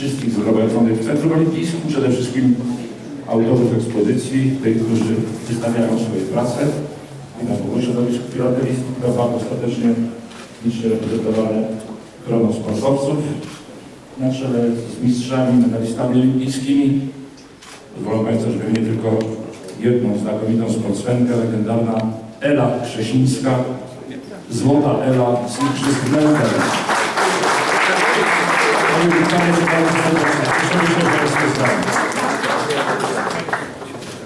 wszystkich zgromadzonych w Centrum Olimpijskim, przede wszystkim autorów ekspozycji, tych, którzy wystawiają swoje prace i na pomoc środowisku filatelistów, prawda, ostatecznie licznie reprezentowane grono sportowców na czele z mistrzami, medalistami olimpijskimi. Pozwolą Państwo, że wymienię tylko jedną znakomitą sportsmenkę, legendarna Ela Krzesińska, złota Ela z Igrzysk Melbourne. Pytanie do Państwa serdecznie. Cieszymy się, że jesteście z nami.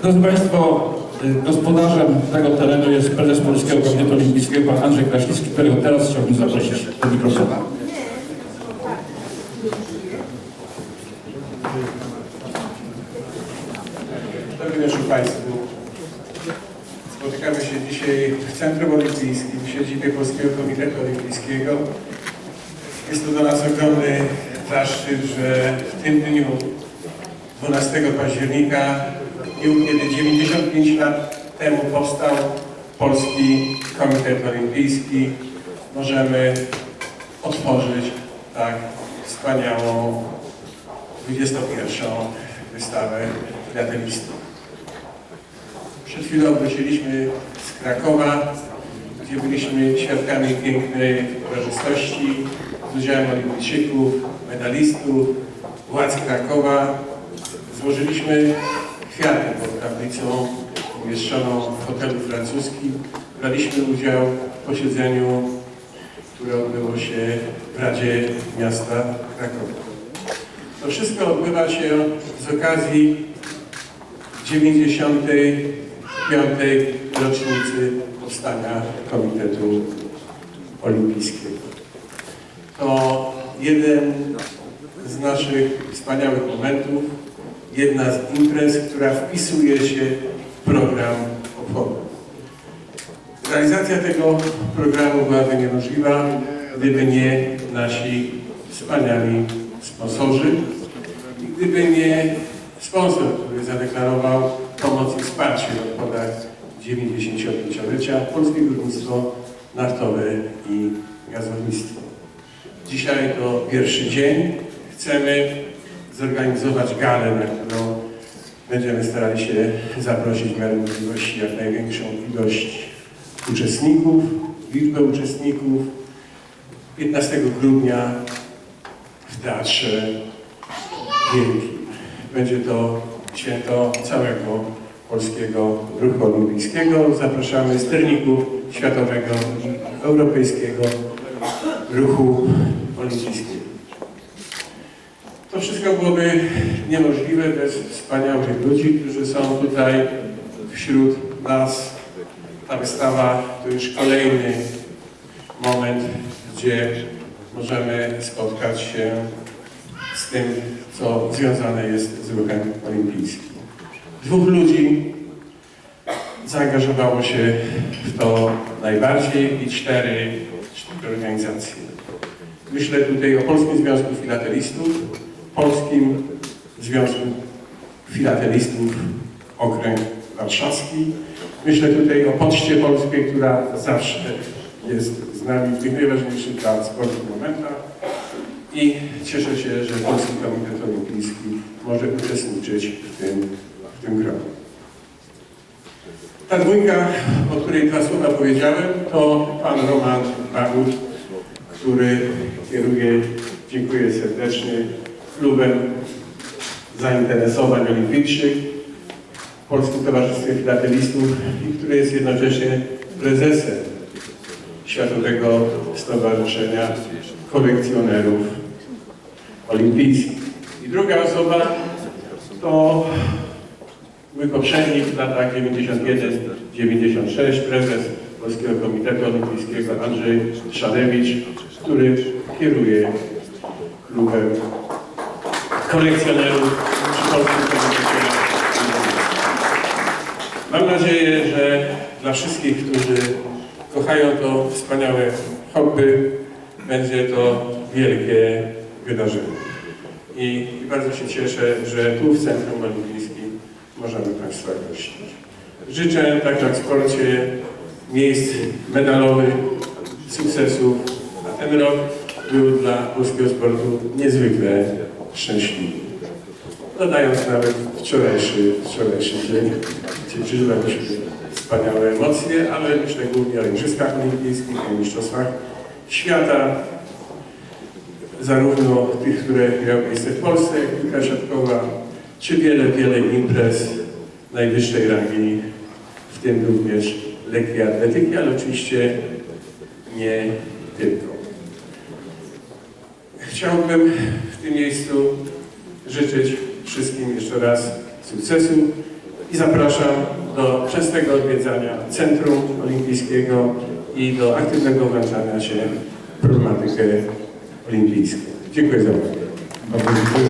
Drodzy Państwo, y, gospodarzem tego terenu jest prezes Polskiego Komitetu Olimpijskiego, pan Andrzej Kraśnicki, którego teraz chciałbym zaprosić do mikrofonu. Dobry wieczór Państwu. Spotykamy się dzisiaj w Centrum Olimpijskim, w siedzibie Polskiego Komitetu Olimpijskiego. Jest to dla nas ogromny zaszczyt, że w tym dniu, 12 października, dniu, kiedy 95 lat temu powstał Polski Komitet Olimpijski, możemy otworzyć tak wspaniałą 21. wystawę filatelistów. Przed chwilą wróciliśmy z Krakowa, gdzie byliśmy świadkami pięknej uroczystości udziałem olimpijczyków, medalistów, władz Krakowa. Złożyliśmy kwiaty pod tablicą umieszczoną w hotelu francuskim. Braliśmy udział w posiedzeniu, które odbyło się w Radzie Miasta Krakowa. To wszystko odbywa się z okazji 95. rocznicy powstania Komitetu Olimpijskiego. To jeden z naszych wspaniałych momentów, jedna z imprez, która wpisuje się w program obchodu. Realizacja tego programu byłaby niemożliwa, gdyby nie nasi wspaniali sponsorzy i gdyby nie sponsor, który zadeklarował pomoc i wsparcie w obchodach 95-lecia Polskie Górnictwo Naftowe i Gazownictwo. Dzisiaj to pierwszy dzień. Chcemy zorganizować galę, na którą będziemy starali się zaprosić w miarę możliwości jak największą ilość uczestników, liczbę uczestników. 15 grudnia w Teatrze Wielkim. Będzie to święto całego polskiego ruchu olimpijskiego. Zapraszamy sterników światowego i europejskiego ruchu To wszystko byłoby niemożliwe bez wspaniałych ludzi, którzy są tutaj wśród nas. Ta wystawa to już kolejny moment, gdzie możemy spotkać się z tym, co związane jest z ruchem olimpijskim. Dwóch ludzi zaangażowało się w to najbardziej i cztery, cztery organizacje. Myślę tutaj o Polskim Związku Filatelistów, Polskim Związku Filatelistów Okręg Warszawski. Myślę tutaj o Poczcie Polskiej, która zawsze jest z nami w tych najważniejszych dla sportu momentach i cieszę się, że Polski Komitet Olimpijski może uczestniczyć w tym, w tym gronie. Ta dwójka, o której dwa słowa powiedziałem, to pan Roman Bagut, który kieruje, dziękuję serdecznie, klubem zainteresowań olimpijskich Polskim Towarzystwie Filatelistów i który jest jednocześnie prezesem Światowego Stowarzyszenia Kolekcjonerów Olimpijskich. I druga osoba to mój poprzednik w latach 91-96, prezes Polskiego Komitetu Olimpijskiego Andrzej Szalewicz, który kieruje klubem kolekcjonerów. Mam nadzieję, że dla wszystkich, którzy kochają to wspaniałe hobby, będzie to wielkie wydarzenie. I, bardzo się cieszę, że tu w Centrum Olimpijskim możemy Państwa gościć. Życzę, tak jak w sporcie, miejsc medalowych, sukcesów, a ten rok był dla polskiego sportu niezwykle szczęśliwi. Dodając nawet wczorajszy, wczorajszy dzień, gdzie przeżywaliśmy wspaniałe emocje, ale myślę głównie o Igrzyskach Olimpijskich, o Mistrzostwach Świata, zarówno tych, które miały miejsce w Polsce, jak piłka siatkowa, czy wiele, wiele imprez najwyższej rangi, w tym również lekkiej atletyki, ale oczywiście nie tylko. Chciałbym w tym miejscu życzyć wszystkim jeszcze raz sukcesu i zapraszam do częstego odwiedzania Centrum Olimpijskiego i do aktywnego włączania się w problematykę olimpijską. Dziękuję za uwagę.